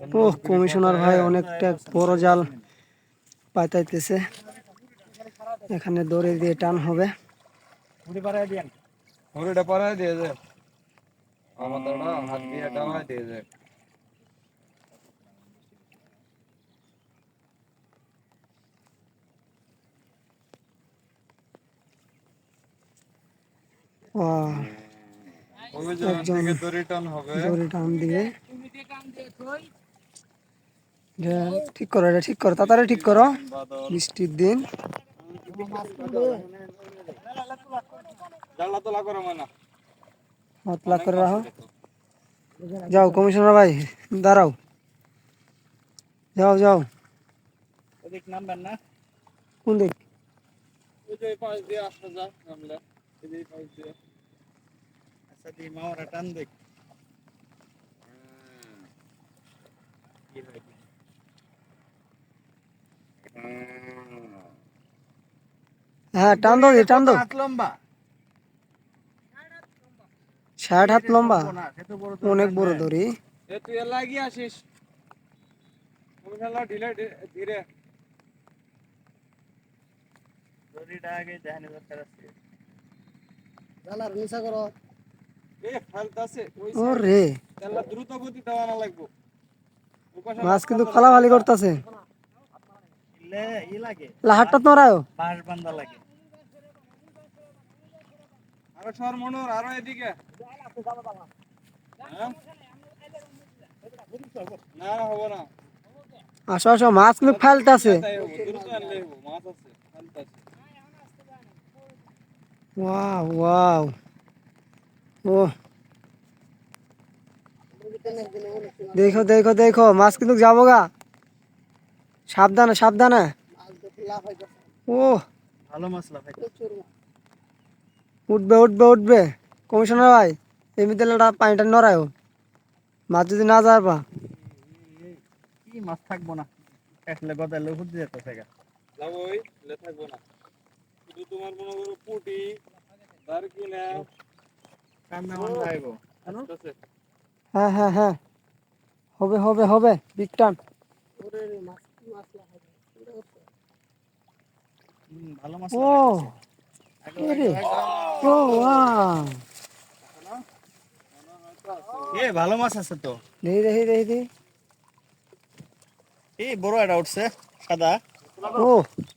ও commissioner ভাই অনেকটা বড় জাল পাতাইতেছে। এখানে দড়ি দিয়ে টান হবে। থেকে দড়ি টান হবে। টান দিয়ে। ঠিক করো, এটা ঠিক করো, তাড়াতাড়ি ঠিক করো। বাদল বৃষ্টির দিন। জানলা তোলা করো মানে হাত লাগ করে রাখো। যাও, কমিশনার ভাই, দাঁড়াও। যাও যাও। ওদিক নামবেন না কোন দিক? ওই যে এই পাশ দিয়ে আসা যা নামলে এই যে এই পাশ দিয়ে আচ্ছা দি মাওরা টান দেখ কি হয় টান দাও টান দাও। লম্বা। ষাট হাত লম্বা। অনেক বড় দড়ি। তুই লাগিয়ে আসিস। ঢিলে ধীরে। দড়িটা আগে জাহানি দরকার আছে। এ ফালতাছে ওই ও রে দ্রুত গতি দেওয়া না লাগবো। মাছ কিন্তু ফালাফালি করতেছে। ইলে ই লাগে। লাহারটা নড়ায়ও বাঁশ বান্ধা লাগে। আরও সর মনোর আরও এদিকে। হ্যাঁ? না হব না। আসো আসো মাছ কিন্তু ফালতাছে। মাছ ওয়াও ওয়াও। ও। দেখো দেখো দেখো মাছ কিন্তু যাব গা। সাবধানে সাবধানে। ও। ভালো মশলা ভাই উঠবে উঠবে উঠবে। কমিশনার ভাই এমনিতে একটা পানিটা নড়ায়ও। মাছ যদি না যায় বা কি মাছ থাকব না? একলে গদালে হুদ যেত থেকে যাব লে থাকব না। শুধু তোমার মনে করো পুটি আইবো আস্তে হ্যাঁ হ্যাঁ হ্যাঁ। হবে হবে হবে। বিগ টান ভালো মাছ ও। ও এ ভালো মাছ আছে তো। দেখি দেখি দেখি দেখি এই বড় এটা উঠছে সাদা। ও।